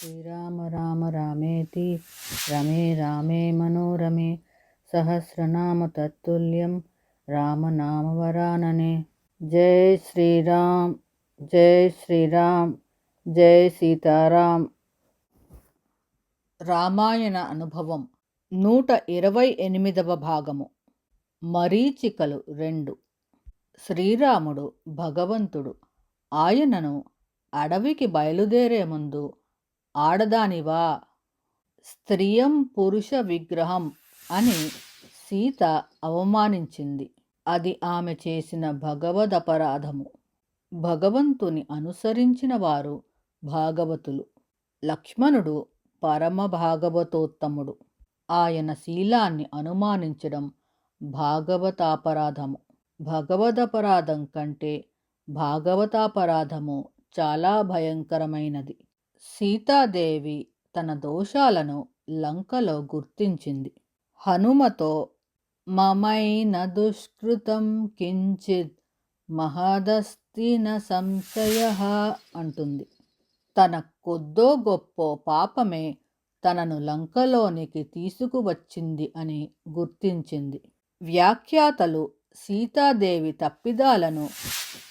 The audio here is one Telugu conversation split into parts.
శ్రీరామ రామ రామేతి రమే రామే మనోరమే సహస్రనామ తత్తుల్యం రామనామవరాననే జై శ్రీరామ్ జై శ్రీరామ్ జై సీతారాం రామాయణ అనుభవం నూట ఇరవై ఎనిమిదవ భాగము. మరీచికలు రెండు. శ్రీరాముడు భగవంతుడు. ఆయనను అడవికి బయలుదేరే ముందు ఆడదానివా? స్త్రియం పురుష విగ్రహం అని సీత అవమానించింది. అది ఆమె చేసిన భగవదపరాధము. భగవంతుని అనుసరించిన వారు భాగవతులు. లక్ష్మణుడు పరమ భాగవతోత్తముడు ఆయన శీలాన్ని అనుమానించడం భాగవతాపరాధము. భగవదపరాధం కంటే భాగవతాపరాధము చాలా భయంకరమైనది. సీతాదేవి తన దోషాలను లంకలో గుర్తించింది. హనుమతో మమైన దుష్కృతం కించిత్ మహదస్తిన సంశయ అంటుంది. తన కొద్దో గొప్పో పాపమే తనను లంకలోనికి తీసుకువచ్చింది అని గుర్తించింది. వ్యాఖ్యాతలు సీతాదేవి తప్పిదాలను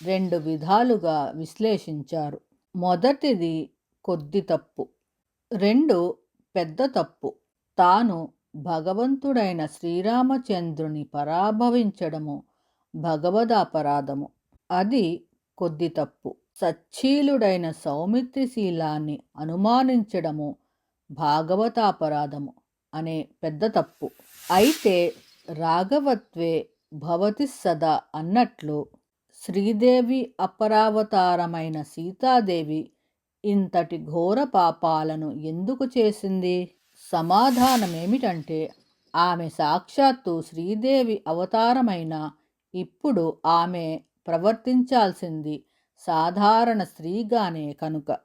రెండు విధాలుగా విశ్లేషించారు. మొదటిది కొద్ది తప్పు. రెండు పెద్ద తప్పు. తాను భగవంతుడైన శ్రీరామచంద్రుని పరాభవించడము భగవదాపరాధము. అది కొద్ది తప్పు. సచ్చీలుడైన సౌమిత్రిశీలాన్ని అనుమానించడము భాగవతాపరాధము అనే పెద్ద తప్పు. అయితే రాఘవత్వే భవతి సదా అన్నట్లు శ్రీదేవి అపరావతారమైన సీతాదేవి ఇంతటి ఘోర పాపాలను ఎందుకు చేసింది? సమాధానమేమిటంటే ఆమె సాక్షాత్తు శ్రీదేవి అవతారమైన ఇప్పుడు ఆమె ప్రవర్తించాల్సింది సాధారణ స్త్రీగానే కనుక.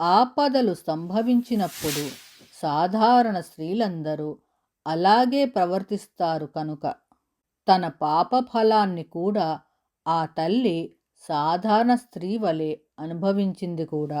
ఆపదలు సంభవించినప్పుడు సాధారణ స్త్రీలందరూ అలాగే ప్రవర్తిస్తారు కనుక. తన పాప ఫలాన్ని కూడా ఆ తల్లి సాధారణ స్త్రీ వలె అనుభవించింది కూడా.